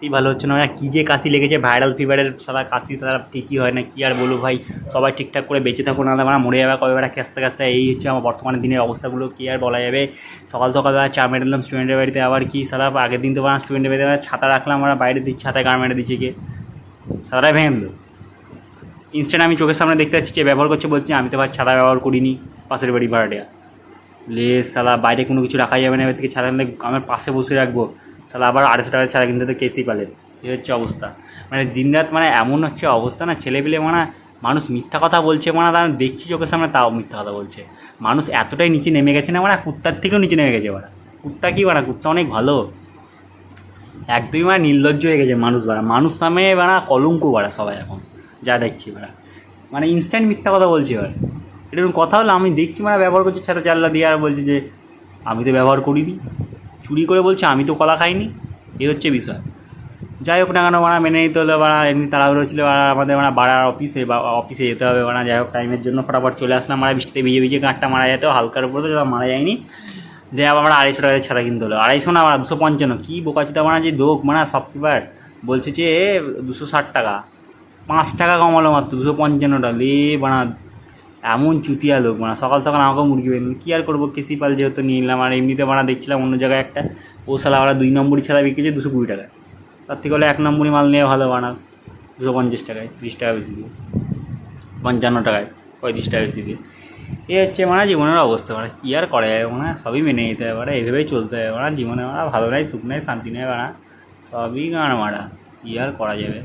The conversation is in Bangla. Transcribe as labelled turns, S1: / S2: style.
S1: কাশি ভালো হচ্ছে না। কী যে কাশি লেগেছে ভাইরাল ফিভারের সারা কাশি সারা ঠিকই হয় না, কী আর বলব ভাই? সবাই ঠিকঠাক করে বেঁচে থাকো না মানে মরে যাবে কবে বেড়া কাস্তে কাস্তে এই হচ্ছে আমার বর্তমানে দিনের অবস্থাগুলো, কী আর বলা যাবে? সকাল সকাল বেলা চা মেরে দিলাম স্টুডেন্টের বাড়িতে আবার কি সারা, আগের দিন তো আমার স্টুডেন্টের বাড়িতে ছাতা রাখলাম, আমরা বাইরে দিচ্ছি, ছাতায় গান মেরে দিচ্ছে কে? ছাতাটাই ভেঙে দিল। ইনস্ট্যান্ট আমি চোখের সামনে দেখতে পাচ্ছি যে ব্যবহার করছে বলছি, আমি তো ভাই ছাতা ব্যবহার করিনি, পাশের বাড়ি ভাড়াটিয়া লে সালা, বাইরে কোনো কিছু রাখা যাবে না, এবার থেকে ছাতা আমার পাশে বসে রাখব। সালা আবার আড়াইশো টাকা ছাড়া কিনতে তো কেসই পালেন এই হচ্ছে অবস্থা। মানে দিনরাত মানে এমন হচ্ছে অবস্থা না, ছেলেপিলে মানে মানুষ মিথ্যা কথা বলছে মানে তার দেখছি চোখের সামনে তাও মিথ্যা কথা বলছে। মানুষ এতটাই নিচে নেমে গেছে না মানে কুত্তার থেকেও নিচে নেমে গেছে ওরা। কুত্তা কি বানা কুত্তা অনেক ভালো। একদমই মানে নির্লজ্জ হয়ে গেছে মানুষ বাড়া। মানুষ নামে বাড়া কলঙ্ক বাড়া সবাই এখন, যা দেখছি বাড়া। মানে ইনস্ট্যান্ট মিথ্যা কথা বলছে এবার। এরকম কথা হলো? আমি দেখছি মানে ব্যবহার করছি ছাতা চাল্লা দিয়ে আর বলছে যে, আমি তো ব্যবহার করিনি। চুরি করে বলছে, আমি তো কলা খাইনি। এ হচ্ছে বিষয়। যাই হোক না কেন বাড়া মেনে নিতে হলো বাড়া এমনি তাড়াহুড়ো ছিল বাড়া আমাদের মানে বাড়ার অফিসে, বা অফিসে যেতে হবে বাড়া যাই হোক টাইমের জন্য ফটাফট চলে আসলাম। মারা বৃষ্টিতে ভিজে ভিজে গাঁটটা মারা যেত, হালকার উপরে তো মারা যায়নি। যে আবার আমরা আড়াইশো টাকা ছাড়া কিনতে হলো। আড়াইশো না দুশো পঞ্চান্ন। কী বোকাচিতা মানা যে দোক মানে শপকিপার বলছে যে দুশো ষাট টাকা। পাঁচ টাকা কমালো মাত্র, দুশো পঞ্চান্নটা। লে বানা এমন চুতিয়া লোক মানে সকাল সকাল আমাকে মুরগি বেরোন কী আর করব? কেসি পাল যেহেতু নিয়ে নিলাম, আর এমনিতে বানা দেখছিলাম অন্য জায়গায় একটা। ও সালা আমরা দুই নম্বরই ছাড়া বিকেছে দুশো কুড়ি টাকায় তার থেকে হলে এক নম্বরই মাল নিয়ে ভালো বানা দুশো পঞ্চাশ টাকায়, ত্রিশ টাকা বেশি দিয়ে। পঞ্চান্ন টাকায়, পঁয়ত্রিশ টাকা বেশি দিয়ে। এ হচ্ছে মানে জীবনের অবস্থা মানে কী আর করা যাবে মানে সবই মেনে নিতে হবে মানে এইভাবেই চলতে হবে। মানে জীবনে মানে ভালো নাই, সুখ নাই, শান্তি নেই মানে সবই গান মারা, কী আর করা যাবে?